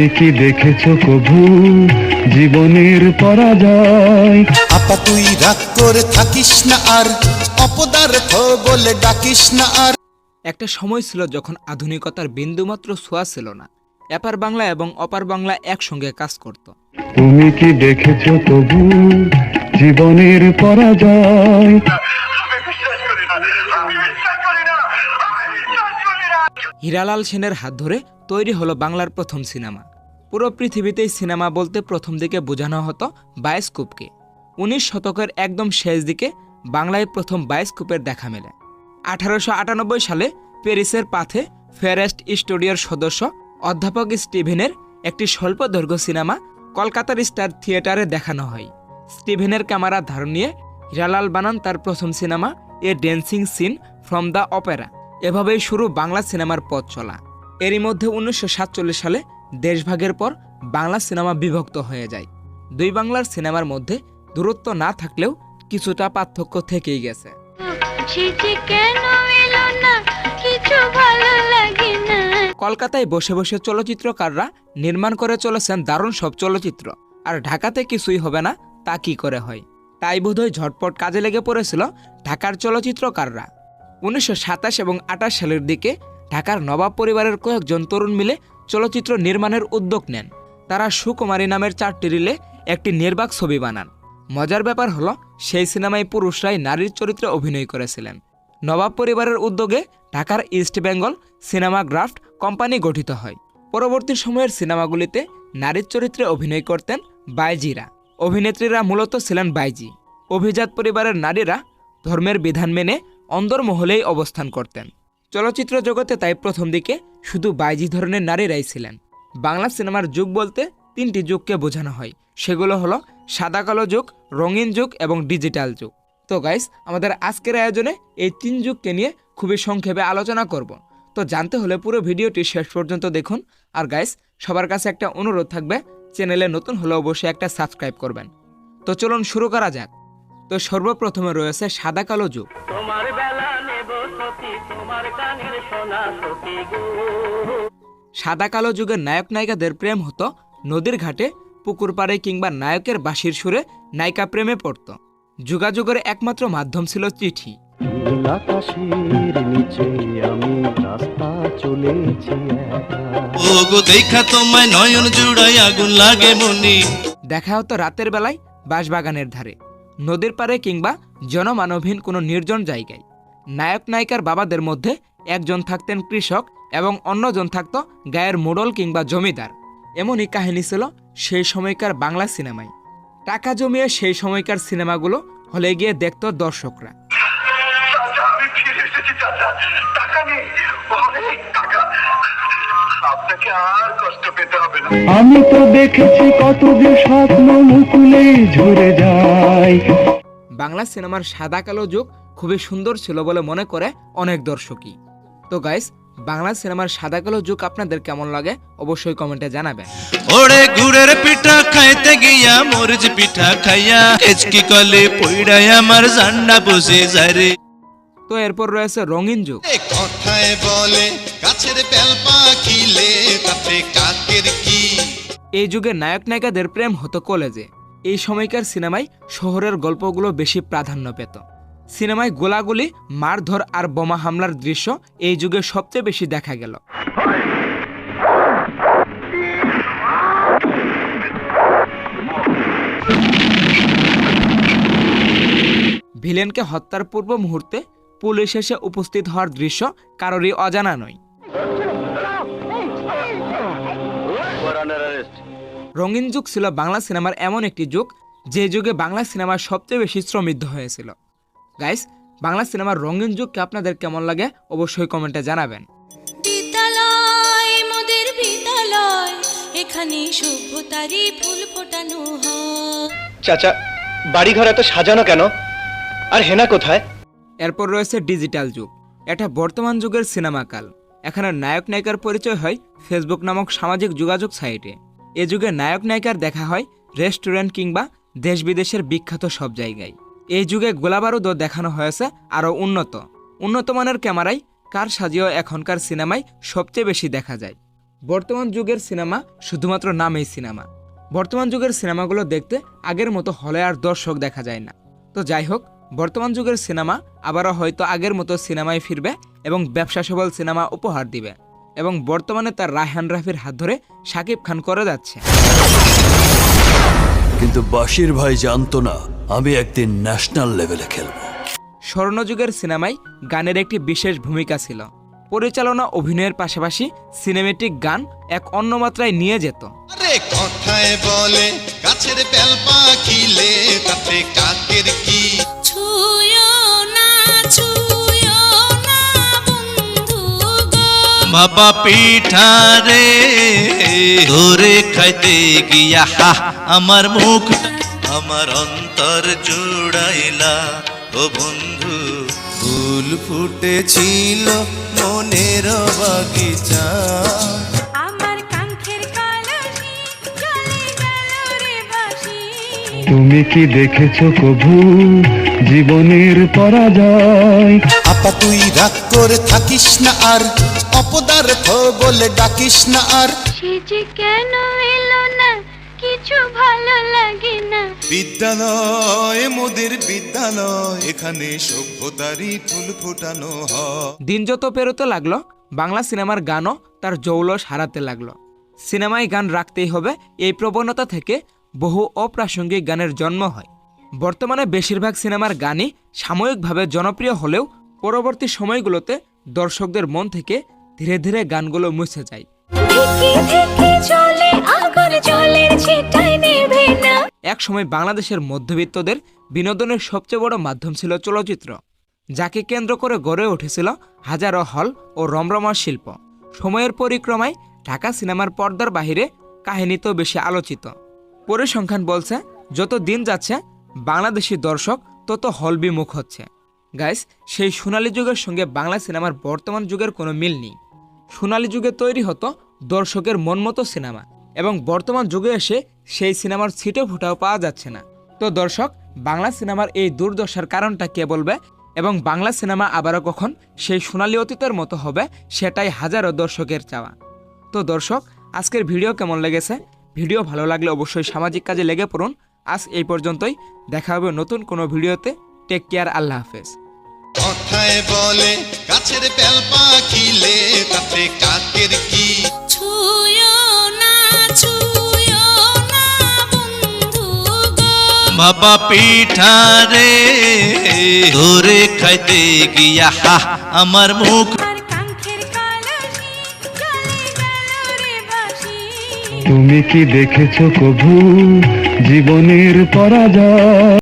তুমি কি দেখেছ কভু? জীবনের পরাজয়। আপা তুই রাগ করে থাকিস না আর অপদার্থ বলে ডাকিস না আর। একটা সময় ছিল যখন আধুনিকতার বিন্দুমাত্র ছোঁয়া ছিল না। এপার বাংলা এবং অপার বাংলা একসঙ্গে কাজ করত। তুমি কি দেখেছ তবু জীবনের পরাজয়। হীরালাল সেনের হাত ধরে তৈরি হলো বাংলার প্রথম সিনেমা। পুরো পৃথিবীতেই সিনেমা বলতে প্রথম দিকে বোঝানো হতো বায়োস্কোপকে। উনিশ শতকের একদম শেষ দিকে বাংলায় প্রথম বায়োস্কোপের দেখা মেলে। আঠারোশো আটানব্বই সালে প্যারিসের পাথে ফেরেস্ট স্টুডিওর সদস্য অধ্যাপক স্টিভেনের একটি স্বল্পদৈর্ঘ্য সিনেমা কলকাতার স্টার থিয়েটারে দেখানো হয়। স্টিভেনের ক্যামেরা ধারণ নিয়ে হিরালাল বানান তার প্রথম cinema A dancing scene from the opera. এভাবেই শুরু বাংলা সিনেমার পথ চলা। এরই মধ্যে উনিশশো সাতচল্লিশ সালে দেশভাগের পর বাংলা সিনেমা বিভক্ত হয়ে যায়। দুই বাংলার সিনেমার মধ্যে দূরত্ব না থাকলেও কিছুটা পার্থক্য থেকেই গেছে। কলকাতায় বসে বসে চলচ্চিত্রকাররা নির্মাণ করে চলেছেন দারুণ সব চলচ্চিত্র। আর ঢাকাতে কিছুই হবে না তা কি করে হয়? তাই বোধহয় ঝটপট কাজে লেগে পড়েছিল ঢাকার চলচ্চিত্রকাররা। উনিশশো সাতাশ এবং আঠাশ সালের দিকে ঢাকার নবাব পরিবারের কয়েকজন তরুণ মিলে চলচ্চিত্র নির্মাণের উদ্যোগ নেন। তারা সুকুমারী নামের চারটি রিলে একটি নির্বাক ছবি বানান। মজার ব্যাপার হলো, সেই সিনেমায় পুরুষরাই নারীর চরিত্রে অভিনয় করেছিলেন। নবাব পরিবারের উদ্যোগে ঢাকার East Bengal cinematograph company গঠিত হয়। পরবর্তী সময়ের সিনেমাগুলিতে নারীর চরিত্রে অভিনয় করতেন বাইজিরা। অভিনেত্রীরা মূলত ছিলেন বাইজি। অভিজাত পরিবারের নারীরা ধর্মের বিধান মেনে অন্দরমহলেই অবস্থান করতেন। চলচ্চিত্র জগতে তাই প্রথম দিকে শুধু বাইজি ধরনের নারীরাই ছিলেন। বাংলা সিনেমার যুগ বলতে তিনটি যুগকে বোঝানো হয়। সেগুলো হলো সাদা কালো যুগ, রঙিন যুগ এবং ডিজিটাল যুগ। তো গাইস আমাদের আজকের আয়োজনে এই তিন যুগকে নিয়ে খুবই সংক্ষেপে আলোচনা করব। তো জানতে হলে পুরো ভিডিওটি শেষ পর্যন্ত দেখুন। আর গাইস সবার কাছে একটা অনুরোধ থাকবে, চ্যানেলে নতুন হলে অবশ্যই একটা সাবস্ক্রাইব করবেন। তো চলুন শুরু করা যাক। তো সর্বপ্রথমে রয়েছে সাদা কালো যুগ। সাদা কালো যুগের নায়ক নায়িকাদের প্রেম হতো নদীর ঘাটে পুকুর পাড়ে কিংবা নায়কের বাঁশির সুরে নায়িকা প্রেমে পড়ত। যোগাযোগের একমাত্র মাধ্যম ছিল চিঠি। নিচে আমি রাস্তা চলেছি দেখা তোমায় নয়ন জুড়াই আগুন লাগে মনি। দেখা হতো রাতের বেলায় বাঁশবাগানের ধারে নদীর পাড়ে কিংবা জনমানবহীন কোনো নির্জন জায়গায়। নায়ক নায়িকার বাবাদের মধ্যে একজন থাকতেন কৃষক এবং অন্যজন থাকত গায়ের মোড়ল কিংবা জমিদার। এমনই কাহিনী ছিল সেই সময়কার বাংলা সিনেমায়। টাকা জমিয়ে সেই সময়কার সিনেমাগুলো হলে গিয়ে দেখত দর্শকরা। আমি তো দেখেছি কত যে স্বপ্ন মুকুলে ঝরে যায়। বাংলা সিনেমার সাদা কালো যুগ খুবই সুন্দর ছিল বলে মনে করে অনেক দর্শকই। তো গাইস বাংলা সিনেমার সাদা কালো যুগ আপনাদের কেমন লাগে অবশ্যই কমেন্টে জানাবেন। ওরে গুড়ের পিঠা খাইতে গিয়া মরিচ পিঠা খাইয়া এচকি কলে পইড়াই আমার জান্ডা বসে যায় রে। তো এরপর রয়েছে রঙিন যুগ। কথায় বলে গাছের বেল পাখিলে তাতে কাকের কি? এই যুগে নায়ক নায়িকাদের প্রেম হতো কলেজে। এই সময়কার সিনেমায় শহরের গল্পগুলো বেশি প্রাধান্য পেত। সিনেমায় গোলাগুলি, মারধর আর বোমা হামলার দৃশ্য এই যুগে সবচেয়ে বেশি দেখা গেল। ভিলেনকে হত্যার পূর্ব মুহূর্তে পুলিশ এসে উপস্থিত হওয়ার দৃশ্য কারোরই অজানা নয়। রঙিন যুগ ছিল বাংলা সিনেমার এমন একটি যুগ, যে যুগে বাংলা সিনেমার সবচেয়ে বেশি শ্রমিদ্ধ হয়েছিল। গাইস বাংলা সিনেমার রঙিন যুগকে আপনাদের কেমন লাগে অবশ্যই কমেন্টে জানাবেন। বিদ্যালয় মোদের বিদ্যালয় এখানে সভ্যতারই ফুল ফোটানো হয়। চাচা বাড়িঘর এত সাজানো কেন? আর হেনা কোথায়? এরপর রয়েছে ডিজিটাল যুগ। এটা বর্তমান যুগের সিনেমা কাল। এখানে নায়ক নায়িকার পরিচয় হয় ফেসবুক নামক সামাজিক যোগাযোগ সাইটে। এ যুগে নায়ক নায়িকার দেখা হয় রেস্টুরেন্ট কিংবা দেশ বিদেশের বিখ্যাত সব জায়গায়। এই যুগে গোলাবারুদও দেখানো হয়েছে আরও উন্নত। উন্নত মানের ক্যামেরায় কার সাজিয়েও এখনকার সিনেমায় সবচেয়ে বেশি দেখা যায়। বর্তমান যুগের সিনেমা শুধুমাত্র নামেই সিনেমা। বর্তমান যুগের সিনেমাগুলো দেখতে আগের মতো হলে আর দর্শক দেখা যায় না। তো যাই হোক, বর্তমান যুগের সিনেমা আবারও হয়তো আগের মতো সিনেমায় ফিরবে এবং ব্যবসা সবল সিনেমা উপহার দিবে এবং বর্তমানে তার রায়হান রাফির হাত ধরে শাকিব খান করে যাচ্ছে। কিন্তু বাশির ভাই জানতো না আমি একদিন ন্যাশনাল লেভেলে খেলব। স্বর্ণযুগের সিনেমায় গানের একটি বিশেষ ভূমিকা ছিল। পরিচালনা অভিনয়ের পাশাপাশি সিনেমেটিক গান এক অন্য মাত্রায় নিয়ে যেত। কথায় বলে গাছের বেল পাখিলে তাতে কাকের কি? বাবা পিঠা রে ধরে খাইতে গিয়া হা আমার মুখ আমার অন্তর জুড়াইলা। ও বন্ধু ফুল ফুটেছিল মনের বাগিচা। আমার কাঙ্ক্ষের কলসি চলে গেল রে বাসি। তুমি কি দেখেছ কভু জীবনের পরাজয়? আপা তুই রাগ করে থাকিস না আর অপদার্থ বলে ডাকিস না আর। সে যে কেন এলো না কিছু ভালো লাগে বিদ্যালয় মোদের বিদ্যালয় এখানে সভ্যতারই ফুল ফোটানো হয়। দিন যত পেরোতে লাগল বাংলা সিনেমার গানও তার জৌলস হারাতে লাগল। সিনেমায় গান রাখতেই হবে এই প্রবণতা থেকে বহু অপ্রাসঙ্গিক গানের জন্ম হয়। বর্তমানে বেশিরভাগ সিনেমার গানই সাময়িকভাবে জনপ্রিয় হলেও পরবর্তী সময়গুলোতে দর্শকদের মন থেকে ধীরে ধীরে গানগুলো মুছে যায়। না এক সময় বাংলাদেশের মধ্যবিত্তদের বিনোদনের সবচেয়ে বড় মাধ্যম ছিল চলচ্চিত্র, যাকে কেন্দ্র করে গড়ে উঠেছিল হাজারো হল ও রমরমা শিল্প। সময়ের পরিক্রমায় ঢাকা সিনেমার পর্দার বাহিরে কাহিনীতেও বেশি আলোচিত। পরিসংখ্যান বলছে, যত দিন যাচ্ছে, বাংলাদেশি দর্শক তত হল বিমুখ হচ্ছে। গাইস, সেই সোনালী যুগের সঙ্গে বাংলা সিনেমার বর্তমান যুগের কোনো মিল নেই। সোনালী যুগে তৈরি হতো দর্শকের মনমতো সিনেমা। এবং বর্তমান যুগে এসে সেই সিনেমার ছিটে ফুটাও পাওয়া যাচ্ছে না। তো দর্শক বাংলা সিনেমার এই দুর্দশার কারণটা কে বলবে? এবং বাংলা সিনেমা আবারও কখন সেই সোনালী অতীতের মতো হবে সেটাই হাজারো দর্শকের চাওয়া। তো দর্শক আজকের ভিডিও কেমন লেগেছে? ভিডিও ভালো লাগলে অবশ্যই সামাজিক কাজে লেগে পড়ুন। আজ এই পর্যন্তই। দেখা হবে নতুন কোনো ভিডিওতে। টেক কেয়ার আল্লাহ হাফেজ। কথায় বলে গাছের বেল পাখিলে তাতে কাকের কি? বাবা পিঠা রে ধরে খাইতে গিয়া হা আমার মুখ। আর কাঙ্ক্ষের কলসি চলে গেল রে তুমি কি দেখেছ কভু জীবনের পরাজয়?